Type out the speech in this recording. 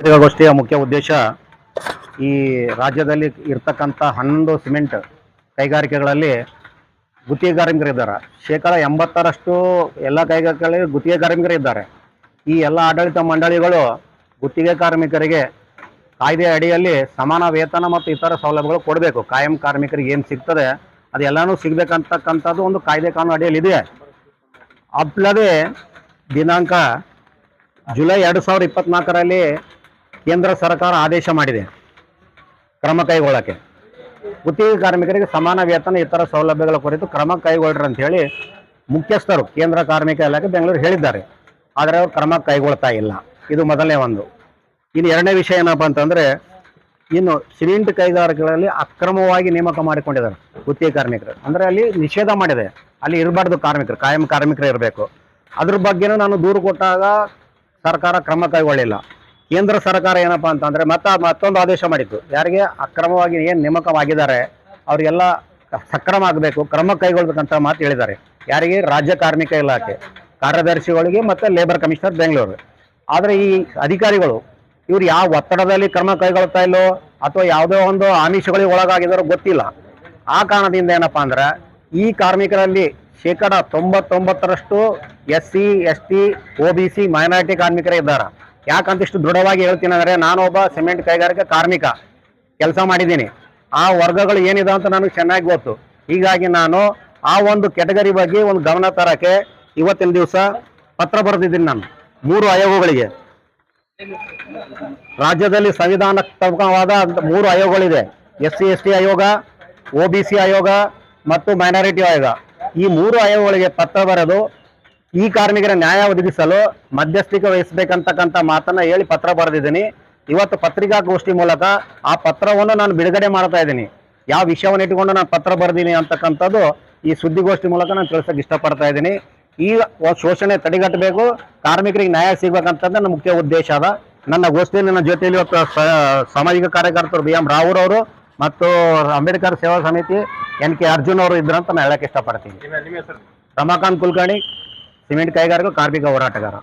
ಪತ್ರಿಕಾಗೋಷ್ಠಿಯ ಮುಖ್ಯ ಉದ್ದೇಶ ಈ ರಾಜ್ಯದಲ್ಲಿ ಇರ್ತಕ್ಕಂಥ ಹನ್ನೊಂದು ಸಿಮೆಂಟ್ ಕೈಗಾರಿಕೆಗಳಲ್ಲಿ ಗುತ್ತಿಗೆ ಕಾರ್ಮಿಕರಿದ್ದಾರೆ ಶೇಕಡ ಎಂಬತ್ತರಷ್ಟು ಎಲ್ಲ ಕೈಗಾರಿಕೆಗಳಲ್ಲಿ ಗುತ್ತಿಗೆ ಕಾರ್ಮಿಕರಿದ್ದಾರೆ ಈ ಎಲ್ಲ ಆಡಳಿತ ಮಂಡಳಿಗಳು ಗುತ್ತಿಗೆ ಕಾರ್ಮಿಕರಿಗೆ ಕಾಯ್ದೆ ಅಡಿಯಲ್ಲಿ ಸಮಾನ ವೇತನ ಮತ್ತು ಇತರ ಸೌಲಭ್ಯಗಳು ಕೊಡಬೇಕು. ಕಾಯಂ ಕಾರ್ಮಿಕರಿಗೆ ಏನು ಸಿಗ್ತದೆ ಅದೆಲ್ಲನೂ ಸಿಗಬೇಕಂತಕ್ಕಂಥದ್ದು ಒಂದು ಕಾಯ್ದೆ ಕಾನೂನು ಅಡಿಯಲ್ಲಿ ಇದೆ. ಅಲ್ಲದೆ ದಿನಾಂಕ ಜುಲೈ ಎರಡು ಸಾವಿರದ ಇಪ್ಪತ್ನಾಲ್ಕರಲ್ಲಿ ಕೇಂದ್ರ ಸರ್ಕಾರ ಆದೇಶ ಮಾಡಿದೆ ಕ್ರಮ ಕೈಗೊಳ್ಳಕ್ಕೆ. ಗುತ್ತಿಗೆ ಕಾರ್ಮಿಕರಿಗೆ ಸಮಾನ ವೇತನ, ಇತರ ಸೌಲಭ್ಯಗಳ ಕುರಿತು ಕ್ರಮ ಕೈಗೊಳ್ಳ್ರಿ ಅಂತ ಹೇಳಿ ಮುಖ್ಯಸ್ಥರು ಕೇಂದ್ರ ಕಾರ್ಮಿಕ ಇಲಾಖೆ ಬೆಂಗಳೂರು ಹೇಳಿದ್ದಾರೆ. ಆದರೆ ಅವರು ಕ್ರಮ ಕೈಗೊಳ್ತಾ ಇಲ್ಲ. ಇದು ಮೊದಲನೇ ಒಂದು. ಇನ್ನು ಎರಡನೇ ವಿಷಯ ಏನಪ್ಪ ಅಂತಂದರೆ, ಇನ್ನು ಸಿಮೆಂಟ್ ಕೈಗಾರಿಕೆಗಳಲ್ಲಿ ಅಕ್ರಮವಾಗಿ ನೇಮಕ ಮಾಡಿಕೊಂಡಿದ್ದಾರೆ ಗುತ್ತಿಗೆ ಕಾರ್ಮಿಕರು. ಅಂದರೆ ಅಲ್ಲಿ ನಿಷೇಧ ಮಾಡಿದೆ. ಅಲ್ಲಿ ಇರಬಾರ್ದು ಕಾರ್ಮಿಕರು, ಕಾಯಂ ಕಾರ್ಮಿಕರು ಇರಬೇಕು. ಅದ್ರ ಬಗ್ಗೆನೂ ನಾನು ದೂರು ಕೊಟ್ಟಾಗ ಸರ್ಕಾರ ಕ್ರಮ ಕೈಗೊಳ್ಳಿಲ್ಲ. ಕೇಂದ್ರ ಸರ್ಕಾರ ಏನಪ್ಪ ಅಂತಂದರೆ ಮತ್ತೆ ಮತ್ತೊಂದು ಆದೇಶ ಮಾಡಿತ್ತು ಯಾರಿಗೆ ಅಕ್ರಮವಾಗಿ ಏನು ನೇಮಕವಾಗಿದ್ದಾರೆ, ಅವರಿಗೆಲ್ಲ ಸಕ್ರಮ ಆಗಬೇಕು, ಕ್ರಮ ಕೈಗೊಳ್ಬೇಕಂತ ಮಾತು ಹೇಳಿದ್ದಾರೆ. ಯಾರಿಗೆ? ರಾಜ್ಯ ಕಾರ್ಮಿಕ ಇಲಾಖೆ, ಕಾರ್ಯದರ್ಶಿಗಳಿಗೆ ಮತ್ತೆ ಲೇಬರ್ ಕಮಿಷನರ್ ಬೆಂಗಳೂರು ಆದರೆ ಈ ಅಧಿಕಾರಿಗಳು, ಇವ್ರು ಯಾವ ಒತ್ತಡದಲ್ಲಿ ಕ್ರಮ ಕೈಗೊಳ್ತಾ ಇಲ್ಲೋ, ಅಥವಾ ಯಾವುದೋ ಒಂದು ಆಮಿಷಗಳಿಗೆ ಒಳಗಾಗಿದಾರೋ ಗೊತ್ತಿಲ್ಲ. ಆ ಕಾರಣದಿಂದ ಏನಪ್ಪಾ ಅಂದ್ರೆ, ಈ ಕಾರ್ಮಿಕರಲ್ಲಿ ಶೇಕಡ ತೊಂಬತ್ತೊಂಬತ್ತರಷ್ಟು S C S T O B C minority ಕಾರ್ಮಿಕರೇ ಇದ್ದಾರೆ. ಯಾಕಂತ ಇಷ್ಟು ದೃಢವಾಗಿ ಹೇಳ್ತೀನಿ ಅಂದ್ರೆ ಒಬ್ಬ ಸಿಮೆಂಟ್ ಕೈಗಾರಿಕೆ ಕಾರ್ಮಿಕ, ಕೆಲಸ ಮಾಡಿದ್ದೀನಿ. ಆ ವರ್ಗಗಳು ಏನಿದೆ ಅಂತ ನನಗೆ ಚೆನ್ನಾಗಿ ಗೊತ್ತು. ಹೀಗಾಗಿ ನಾನು ಆ ಒಂದು ಕೆಟಗರಿ ಬಗ್ಗೆ ಒಂದು ಗಮನ ತರಕ್ಕೆ ಇವತ್ತಿನ ದಿವಸ ಪತ್ರ ಬರೆದಿದ್ದೀನಿ ನಾನು, ಮೂರು ಆಯೋಗಗಳಿಗೆ. ರಾಜ್ಯದಲ್ಲಿ ಸಂವಿಧಾನಾತ್ಮಕವಾದ ಮೂರು ಆಯೋಗಗಳಿದೆ. ಎಸ್ ಸಿ, ಎಸ್ ಟಿ ಆಯೋಗ ಒ ಬಿ ಸಿ ಆಯೋಗ ಮತ್ತು ಮೈನಾರಿಟಿ ಆಯೋಗ. ಈ ಮೂರು ಆಯೋಗಗಳಿಗೆ ಪತ್ರ ಬರೆದು ಈ ಕಾರ್ಮಿಕರ ನ್ಯಾಯ ಒದಗಿಸಲು ಮಧ್ಯಸ್ಥಿಕೆ ವಹಿಸಬೇಕಂತಕ್ಕಂಥ ಮಾತನ್ನ ಹೇಳಿ ಪತ್ರ ಬರೆದಿದ್ದೀನಿ. ಇವತ್ತು ಪತ್ರಿಕಾಗೋಷ್ಠಿ ಮೂಲಕ ಆ ಪತ್ರವನ್ನು ನಾನು ಬಿಡುಗಡೆ ಮಾಡ್ತಾ ಇದ್ದೀನಿ. ಯಾವ ವಿಷಯವನ್ನು ಇಟ್ಟುಕೊಂಡು ನಾನು ಪತ್ರ ಬರೆದೀನಿ ಅಂತಕ್ಕಂಥದ್ದು ಈ ಸುದ್ದಿಗೋಷ್ಠಿ ಮೂಲಕ ನಾನು ತಿಳಿಸೋಕೆ ಇಷ್ಟಪಡ್ತಾ ಇದ್ದೀನಿ. ಈ ಶೋಷಣೆ ತಡೆಗಟ್ಟಬೇಕು ಕಾರ್ಮಿಕರಿಗೆ ನ್ಯಾಯ ಸಿಗಬೇಕಂತದ್ದು ನನ್ನ ಮುಖ್ಯ ಉದ್ದೇಶ ಅದ. ನನ್ನ ಗೋಷ್ಠಿಯಲ್ಲಿ ನನ್ನ ಜೊತೆಯಲ್ಲಿ ಇವತ್ತು ಸಾಮಾಜಿಕ ಕಾರ್ಯಕರ್ತರು ಬಿ ಎಂ ರಾವ್ ಅವರು ಮತ್ತು ಅಂಬೇಡ್ಕರ್ ಸೇವಾ ಸಮಿತಿ ಎನ್ ಕೆ ಅರ್ಜುನ್ ಅವರು ಇದ್ರಂತ ನಾನು ಹೇಳಕ್ಕೆ ಇಷ್ಟಪಡ್ತೀನಿ. ರಮಾಕಾಂತ್ ಕುಲಕರ್ಣಿ. ಸಿಮೆಂಟ್ ಕೈಗಾರಿಕೆ ಕಾರ್ಮಿಕ ಹೋರಾಟಗಾರ